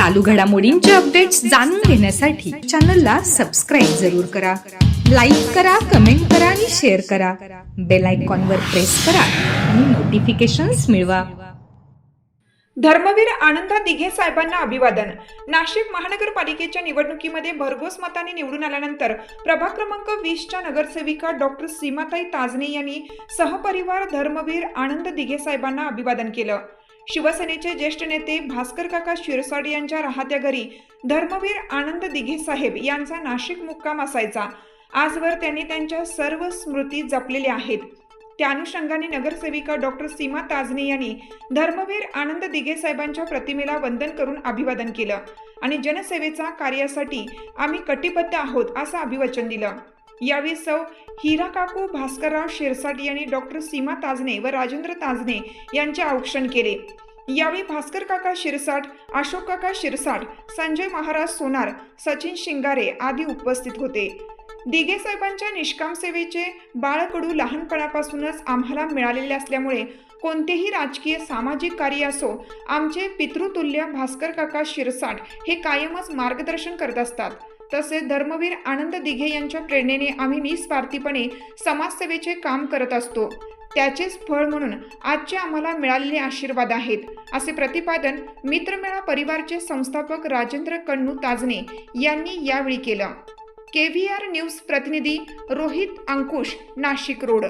चालू घडामोडींचे अपडेट्स जाणून घेण्यासाठी चॅनलला सबस्क्राईब जरूर करा. लाईक करा कमेंट करा आणि शेअर करा. बेल आयकॉनवर प्रेस करा आणि नोटिफिकेशन्स मिळवा. धर्मवीर आनंद दिघे साहेबांना अभिवादन. नाशिक महानगरपालिकेच्या निवडणुकीमध्ये भरघोस मताने निवडून आल्यानंतर प्रभाग क्रमांक वीसच्या नगरसेविका डॉक्टर सीमाताई ताजने यांनी सहपरिवार धर्मवीर आनंद दिघे साहेबांना अभिवादन केलं. शिवसेनेचे ज्येष्ठ नेते भास्कर काका शिरसाड यांच्या राहत्या घरी धर्मवीर आनंद दिघे साहेब यांचा नाशिक मुक्काम असायचा. आजवर त्यांनी त्यांच्या सर्व स्मृती जपलेल्या आहेत. त्या अनुषंगाने नगरसेविका डॉक्टर सीमा ताजने यांनी धर्मवीर आनंद दिघे साहेबांच्या प्रतिमेला वंदन करून अभिवादन केलं आणि जनसेवेचा कार्यासाठी आम्ही कटिबद्ध आहोत असं अभिवचन दिलं. यावेळी सौ हिरा काकू भास्करराव शिरसाट यांनी डॉक्टर सीमा ताजने व राजेंद्र ताजने यांचे औक्षण केले. यावेळी भास्कर काका शिरसाट अशोक काका शिरसाट संजय महाराज सोनार सचिन शिंगारे आदी उपस्थित होते. दिघे साहेबांच्या निष्काम सेवेचे बाळकडू लहानपणापासूनच आम्हाला मिळालेले असल्यामुळे कोणतेही राजकीय सामाजिक कार्य असो आमचे पितृतुल्य भास्कर काका शिरसाट हे कायमच मार्गदर्शन करत असतात. तसेच धर्मवीर आनंद दिघे यांच्या प्रेरणेने आम्ही निस्वार्थीपणे समाजसेवेचे काम करत असतो. त्याचेच फळ म्हणून आजचे आम्हाला मिळालेले आशीर्वाद आहेत असे प्रतिपादन मित्रमेळा परिवारचे संस्थापक राजेंद्र कण्णू ताजने यांनी यावेळी केलं. के व्ही आर न्यूज प्रतिनिधी रोहित अंकुश नाशिक रोड.